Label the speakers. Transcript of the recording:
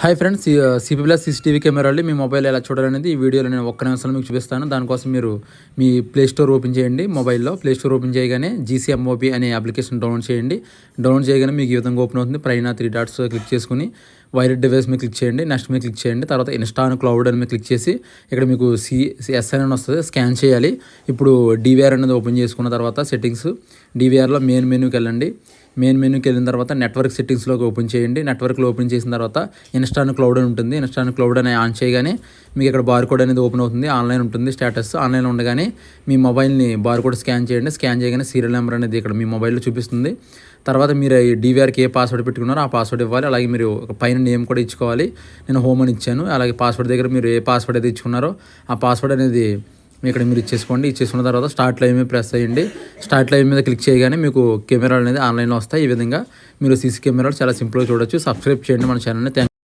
Speaker 1: Hi friends CP plus CCTV కెమెరాలు మీ mobile ఎలా చూడాలనేది ఈ వీడియోలో నేను ఒక్క నిమిషంలో మీకు చూపిస్తాను. దానికోసం మీరు మీ ప్లే స్టోర్ ఓపెన్ చేయండి మొబైల్లో ప్లే స్టోర్ ఓపెన్ చేయగానే జీసీఎంఓపి అనే అప్లికేషన్ డౌన్లోడ్ చేయండి. డౌన్లోడ్ చేయగానే మీకు ఈ విధంగా ఓపెన్ అవుతుంది. పైన త్రీ డాట్స్ క్లిక్ చేసుకుని వైరెడ్ డివైస్ మీద క్లిక్ చేయండి. నెక్స్ట్ మీద క్లిక్ చేయండి. తర్వాత ఇన్స్టాన్ క్లౌడ్ అని మీద క్లిక్ చేసి ఇక్కడ మీకు సి ఎస్ఎన్ అని వస్తుంది. స్కాన్ చేయాలి. ఇప్పుడు డివిఆర్ అనేది ఓపెన్ చేసుకున్న తర్వాత సెట్టింగ్స్ డివిఆర్లో మెయిన్ మెనూకి వెళ్ళండి. మెయిన్ మెనూకి వెళ్ళిన తర్వాత నెట్వర్క్ సెట్టింగ్స్లోకి ఓపెన్ చేయండి. నెట్వర్క్లో ఓపెన్ చేసిన తర్వాత ఇన్స్టాన్ క్లౌడ్ అని ఉంటుంది. ఇన్స్టాన్ క్లౌడ్ అని ఆన్ చేయగానే మీకు ఇక్కడ బార్ కోడ్ అనేది ఓపెన్ అవుతుంది. ఆన్లైన్ ఉంటుంది స్టేటస్. ఆన్లైన్ ఉండగానే మీ మొబైల్ని బార్ కోడ్ స్కాన్ చేయండి. స్కాన్ చేయగానే సీరియల్ నెంబర్ అనేది ఇక్కడ మీ మొబైల్లో చూపిస్తుంది. తర్వాత మీరు డీవీఆర్కి ఏ పాస్వర్డ్ పెట్టుకున్నారో ఆ పాస్వర్డ్ ఇవ్వాలి. అలాగే మీరు ఒక పైన నేమ్ కూడా ఇచ్చుకోవాలి. నేను హోమ్ అని ఇచ్చాను. అలాగే పాస్వర్డ్ దగ్గర మీరు ఏ పాస్వర్డ్ అయితే ఇచ్చుకున్నారో ఆ పాస్వర్డ్ అనేది ఇక్కడ మీరు ఇచ్చేసుకోండి. ఇచ్చేసుకున్న తర్వాత స్టార్ట్ లైవ్ మీద ప్రెస్ చేయండి. స్టార్ట్ లైవ్ మీద క్లిక్ చేయగానే మీకు కెమెరాలు అనేది ఆన్లైన్లో వస్తాయి. ఈ విధంగా మీరు సీసీ కెమెరాలు చాలా సింపుల్గా చూడొచ్చు. సబ్స్క్రైబ్ చేయండి మన ఛానల్ని. థ్యాంక్